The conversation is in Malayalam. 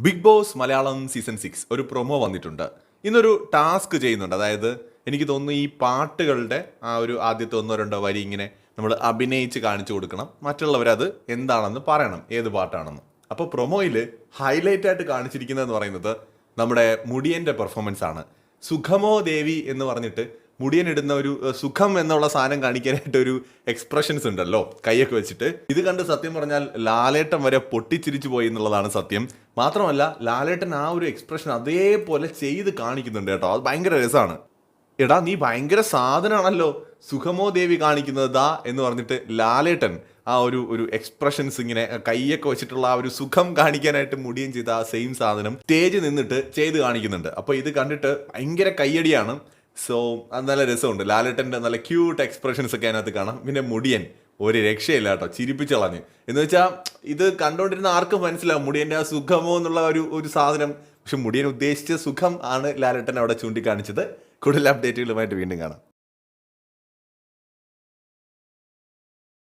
Bigg Boss Malayalam season six ഒരു പ്രൊമോ വന്നിട്ടുണ്ട്. ഇന്നൊരു ടാസ്ക് ചെയ്യുന്നുണ്ട്. അതായത് എനിക്ക് തോന്നുന്നു ഈ പാട്ടുകളുടെ ആ ഒരു ആദ്യത്തെ ഒന്നോ രണ്ടോ വരി ഇങ്ങനെ നമ്മൾ അഭിനയിച്ച് കാണിച്ചു കൊടുക്കണം. മറ്റുള്ളവരത് എന്താണെന്ന് പറയണം. ഏത് പാട്ടാണെന്ന്. അപ്പോൾ പ്രൊമോയിൽ ഹൈലൈറ്റ് ആയിട്ട് കാണിച്ചിരിക്കുന്നതെന്ന് പറയുന്നത് നമ്മുടെ മുടിയന്റെ പെർഫോമൻസ് ആണ്. സുഖമോ ദേവി എന്ന് പറഞ്ഞിട്ട് മുടിയൻ ഇടുന്ന ഒരു സുഖം എന്നുള്ള സാധനം കാണിക്കാനായിട്ട് ഒരു എക്സ്പ്രഷൻസ് ഉണ്ടല്ലോ കൈയൊക്കെ വെച്ചിട്ട്. ഇത് കണ്ട് സത്യം പറഞ്ഞാൽ ലാലേട്ടൻ വരെ പൊട്ടിച്ചിരിച്ചു പോയി എന്നുള്ളതാണ് സത്യം. മാത്രമല്ല ലാലേട്ടൻ ആ ഒരു എക്സ്പ്രഷൻ അതേപോലെ ചെയ്ത് കാണിക്കുന്നുണ്ട് കേട്ടോ. അത് ഭയങ്കര രസമാണ് എടാ നീ ഭയങ്കര സാധനമാണല്ലോ സുഖമോ ദേവി കാണിക്കുന്നത് ദാ എന്ന് പറഞ്ഞിട്ട് ലാലേട്ടൻ ആ ഒരു ഒരു എക്സ്പ്രഷൻസ് ഇങ്ങനെ കൈയൊക്കെ വെച്ചിട്ടുള്ള ആ ഒരു സുഖം കാണിക്കാനായിട്ട് മുടിയും ചെയ്ത ആ സെയിം സാധനം സ്റ്റേജ് നിന്നിട്ട് ചെയ്ത് കാണിക്കുന്നുണ്ട്. അപ്പോൾ ഇത് കണ്ടിട്ട് ഭയങ്കര കയ്യടിയാണ്. സോ നല്ല രസമുണ്ട്. ലാലേട്ടന്റെ നല്ല ക്യൂട്ട് എക്സ്പ്രഷൻസ് ഒക്കെ അതിനകത്ത് കാണാം. പിന്നെ മുടിയൻ. ഒരു രക്ഷയില്ല കേട്ടോ. ചിരിപ്പിച്ചളഞ്ഞ് എന്ന് വെച്ചാൽ ഇത് കണ്ടുകൊണ്ടിരുന്ന ആർക്കും മനസ്സിലാവും മുടിയന്റെ ആ സുഖമോ എന്നുള്ള ഒരു ഒരു സാധനം. പക്ഷെ മുടിയൻ ഉദ്ദേശിച്ച സുഖം ആണ് ലാലേട്ടൻ അവിടെ ചൂണ്ടിക്കാണിച്ചത്. കൂടുതൽ അപ്ഡേറ്റുകളുമായിട്ട് വീണ്ടും കാണാം.